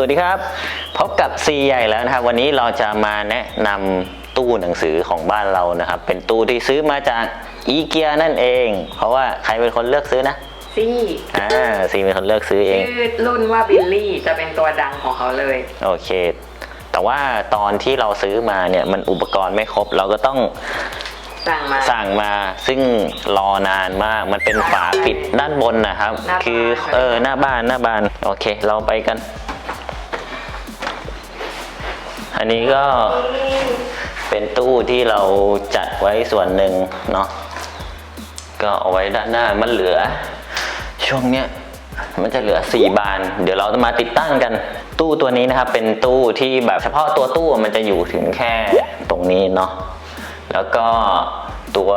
วัสดีครับ พบกับซีใหญ่แล้วนะครับ วันนี้เราจะมาแนะนำตู้หนังสือของบ้านเรานะครับ เป็นตู้ที่ซื้อมาจากอีเกียนั่นเอง เพราะว่าใครเป็นคนเลือกซื้อนะซี่อ่าซีเป็นคนเลือกซื้อเองชื่อรุ่นว่าบิลลี่จะเป็นตัวดังของเขาเลย โอเค แต่ว่าตอนที่เราซื้อมาเนี่ยมันอุปกรณ์ไม่ครบเราก็ต้องสั่งมาสั่งมาซึ่งรอนานมากมันเป็นฝาปิดด้านบนนะครับหน้าบ้านคือเออหน้าบ้านหน้าบ้านโอเค เราไปกัน อันนี้ก็เป็นตู้ที่เราจัดไว้ส่วนหนึ่งเนาะก็เอาไว้ด้านหน้ามันเหลือ ช่วงเนี้ยมันจะเหลือ 4 บาน เดี๋ยวเราจะมาติดตั้งกัน ตู้ตัวนี้นะครับ เป็นตู้ที่แบบเฉพาะตัวตู้มันจะอยู่ถึงแค่ตรงนี้เนาะแล้วก็ ตัว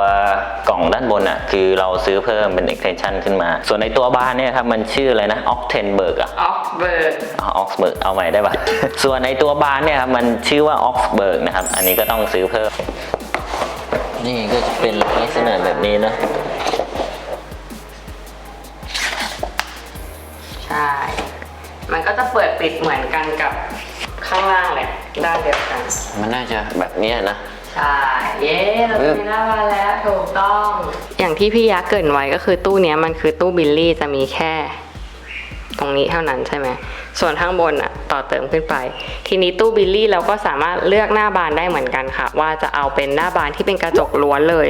กล่องด้านบนอะคือเราซื้อเพิ่มเป็น extension ขึ้นมา ส่วนในตัวบานเนี่ยครับมันชื่ออะไรนะ Octenberg อะออฟเบิร์กออกซ์เบิร์กเอาใหม่ได้ปะ ส่วนในตัวบานเนี่ยครับมันชื่อว่าออกซ์เบิร์กนะครับ อันนี้ก็ต้องซื้อเพิ่ม นี่ก็จะเป็นลักษณะแบบนี้นะใช่ มันก็จะเปิดปิดเหมือนกันกับข้างล่างแหละด้านเดียวกัน มันน่าจะแบบเนี้ยนะ ใช่ เย้เรามีหน้าบานแล้วถูกต้อง อย่างที่พี่ยักษ์เกรินไว้ก็คือตู้เนี้ยมันคือตู้บิลลี่จะมีแค่ ตรงนี้เท่านั้นใช่ไหม ส่วนข้างบนอะต่อเติมขึ้นไป ทีนี้ตู้บิลลี่เราก็สามารถเลือกหน้าบานได้เหมือนกันค่ะ ว่าจะเอาเป็นหน้าบานที่เป็นกระจกล้วนเลย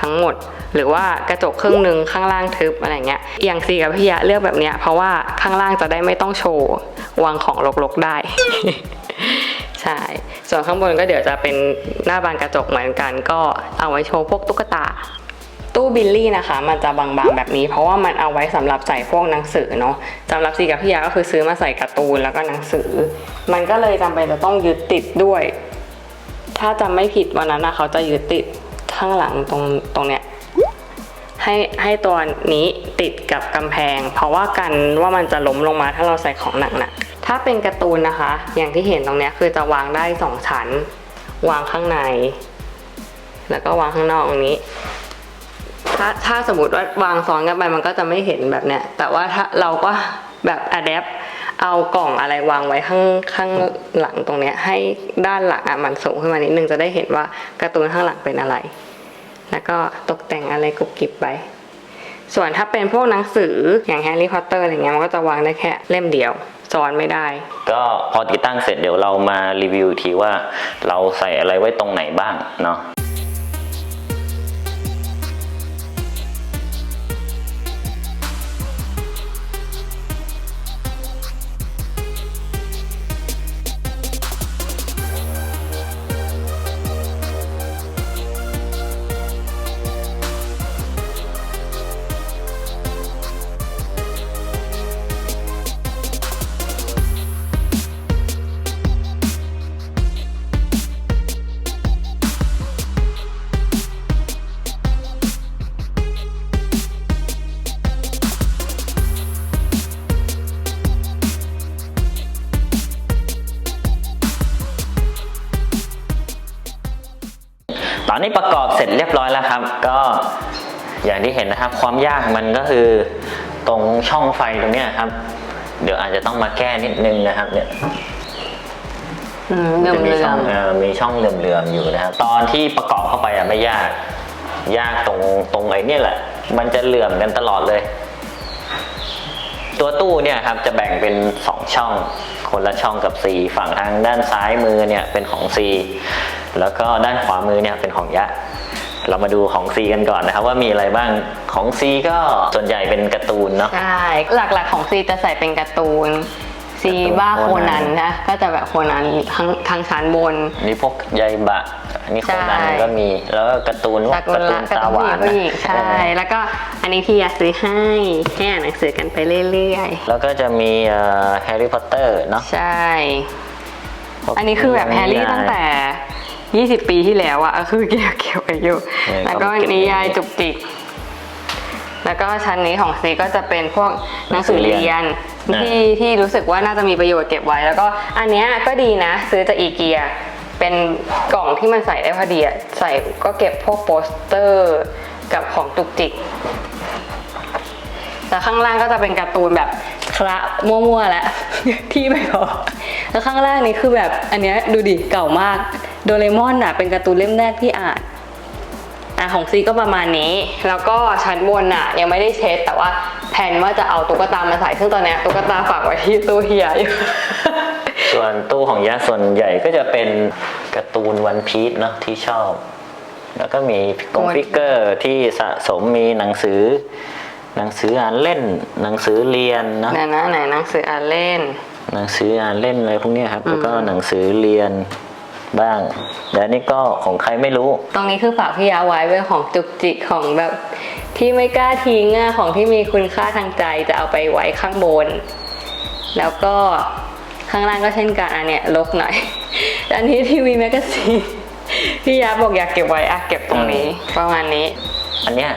ทั้งหมด หรือว่ากระจกครึ่งหนึ่งข้างล่างทึบอะไรเงี้ย อย่างซีกับพี่ยะเลือกแบบเนี้ยเพราะว่าข้างล่างจะได้ไม่ต้องโชว์วางของรกๆได้ ใช่ ส่วนข้างบนก็เดี๋ยวจะเป็นหน้าบานกระจกเหมือนกัน ก็เอาไว้โชว์พวกตุ๊กตา ตู้บิลลี่นะคะ มันจะบางๆแบบนี้ เพราะว่ามันเอาไว้สำหรับใส่พวกหนังสือเนาะสำหรับซีกับพี่ยาก็คือซื้อมาใส่การ์ตูนแล้วก็หนังสือ มันก็เลยจำเป็นจะต้องยึดติดด้วย ถ้าจำไม่ผิดวันนั้นนะเขาจะยึดติดข้างหลังตรงตรงเนี้ยให้ให้ตัวนี้ติดกับกำแพง เพราะว่ากันว่ามันจะล้มลงมาถ้าเราใส่ของหนักๆ ถ้าเป็นการ์ตูนนะคะ อย่างที่เห็นตรงนี้คือจะวางได้สองชั้น วางข้างใน แล้วก็วางข้างนอกตรงนี้ ถ้าถ้าสมมติว่าวางซ้อนกันไปมันก็จะไม่เห็นแบบเนี้ย แต่ว่าถ้าเราก็แบบอัดแอปเอากล่องอะไรวางไว้ข้างข้างหลังตรงเนี้ย ให้ด้านหลังอะมันสูงขึ้นมานิดนึงจะได้เห็นว่าการ์ตูนข้างหลังเป็นอะไร แล้วก็ตกแต่งอะไรกุบกิบไป ส่วนถ้าเป็นพวกหนังสืออย่างแฮร์รี่พอตเตอร์อะไรเงี้ยมันก็จะวางได้แค่เล่มเดียวซ้อนไม่ได้ ก็พอติดตั้งเสร็จเดี๋ยวเรามารีวิวทีว่าเราใส่อะไรไว้ตรงไหนบ้างเนาะ ตอนนี้ประกอบเสร็จเรียบร้อยแล้วครับ ก็อย่างที่เห็นนะครับ ความยากมันก็คือตรงช่องไฟตรงเนี้ยครับ เดี๋ยวอาจจะต้องมาแก้นิดนึงนะครับ เนี่ยอืมเรื่อจะมมีเรื่ช่อองมเอ่อมีช่องเหลื่อมๆอยู่นะครับตอนที่ประกอบเข้าไปอะไม่ยาก ยากตรงตรงไอ้เนี่ยแหละ มันจะเหลื่อมกันตลอดเลย ตัวตู้เนี่ยครับจะแบ่งเป็นสองช่อง คนละช่องกับ C ฝั่งทางด้านซ้ายมือเนี่ยเป็นของ C แล้วก็ด้านขวามือเนี่ยเป็นของยะ เรามาดูของ C กันก่อนนะครับ ว่ามีอะไรบ้างของ C ก็ส่วนใหญ่เป็นการ์ตูนเนาะ ใช่หลักๆของซีจะใส่เป็นการ์ตูนซีการ์ตูนบ้าโคโคนันันนนะก็จะแบบโคนันทั้งทั้งชั้นบนนี่พวกใยบะอันนี้โคนันใช่ก็มีแล้วก็การ์ตูนพวจากกุการ์ตูละนการ์ตาตูนหวานผู้หญิงนะใช่แล้วก็อันนี้พี่อยากซื้อให้ให้อ่านหนังสือกันไปเรื่อยแล้วก็จะมีแฮร์รี่พอตเตอร์เนาะๆใช่ อันนี้คือแบบแฮร์รี่ตั้งแต่ 20 ปีที่แล้วอะคือเก็บเก็บไว้อยู่แล้วก็นิยายจุกจิก แล้วก็ชั้นนี้ของซีก็จะเป็นพวกหนังสือเรียนที่ที่รู้สึกว่าน่าจะมีประโยชน์เก็บไว้ แล้วก็อันเนี้ยก็ดีนะ ซื้อจากอีเกียเป็นกล่องที่มันใส่ได้พอดีอะใส่ก็เก็บพวกโปสเตอร์กับของจุกจิกแต่ข้างล่างก็จะเป็นการ์ตูนแบบขละมั่วๆแล้วที่ไม่พอแล้วข้างล่างนี้คือแบบอันเนี้ยดูดิเก่ามากโดเรมอนอะเป็นการ์ตูนเล่มแรกที่อ่านอะของซีก็ประมาณนี้ แล้วก็ชั้นบนอะยังไม่ได้เช็ด แต่ว่าแผนว่าจะเอาตุ๊กตามาใส่ซึ่งตอนเนี้ยตุ๊กตาฝากไว้ที่ตู้เฮียอยู่ส่วนตู้ของยะส่วนใหญ่ก็จะเป็นการ์ตูนวันพีชเนาะที่ชอบ แล้วก็มีกง One ฟิกเกอร์ที่สะสมมีหนังสือ หนังสืออ่านเล่น หนังสือเรียนเนาะไหนนะไหนหนังสืออ่านเล่น หนังสืออ่านเล่นอะไรพวกเนี้ยครับแล้วก็หนังสือเรียน บ้างแล้วนี่ก็ของใครไม่รู้ ตรงนี้คือฝากพี่ยาไว้เป็นของจุกจิกของแบบที่ไม่กล้าทิ้งอะของที่มีคุณค่าทางใจจะเอาไปไว้ข้างบน แล้วก็ข้างล่างก็เช่นกันอันเนี้ยลกหน่อย อันนี้ทีวีแมกกาซีนพี่ยาบอกอยากเก็บไว้อะเก็บตรงนี้ ประมาณนี้ อันเนี้ย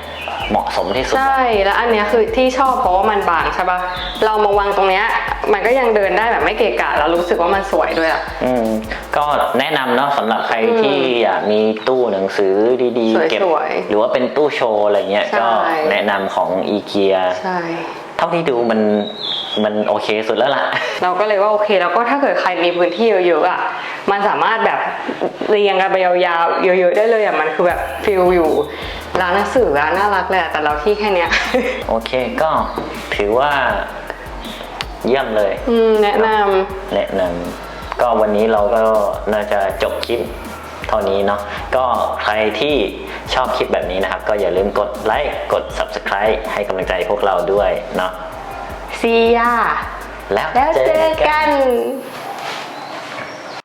เหมาะสมที่สุด ใช่ แล้วอันเนี้ยคือที่ชอบเพราะว่ามันบางใช่ปะเรามาวางตรงเนี้ย มันก็ยังเดินได้แบบไม่เกะกะแล้วรู้สึกว่ามันสวยด้วยอะอืมก็แนะนำเนาะสำหรับใครที่อยากมีตู้หนังสือดีๆ เก็บ สวยๆหรือว่าเป็นตู้โชว์อะไรเงี้ย ใช่ ก็แนะนำของอีเกียใช่ เท่าที่ดูมันมันโอเคสุดแล้วล่ะ เราก็เลยว่าโอเคแล้วก็ถ้าเกิดใครมีพื้นที่เยอะๆอะมันสามารถแบบเรียงกันไปยาวๆเยอะๆได้เลยอะมันคือแบบฟิลอยู่ร้านหนังสืออะน่ารักเลยอะแต่เราที่แค่เนี้ย โอเคก็ถือว่า เยี่ยมเลย อืมแนะนแนะนำก็วันนี้เราก็น่าจะจบคลิปเท่านี้เนาะก็ใครที่ชอบคลิปแบบนี้นะครับ ก็อย่าลืมกดไลค์กด Subscribe ให้กำลังใจพวกเราด้วยเนาะำซียาแล้วแล้วเจอกักันน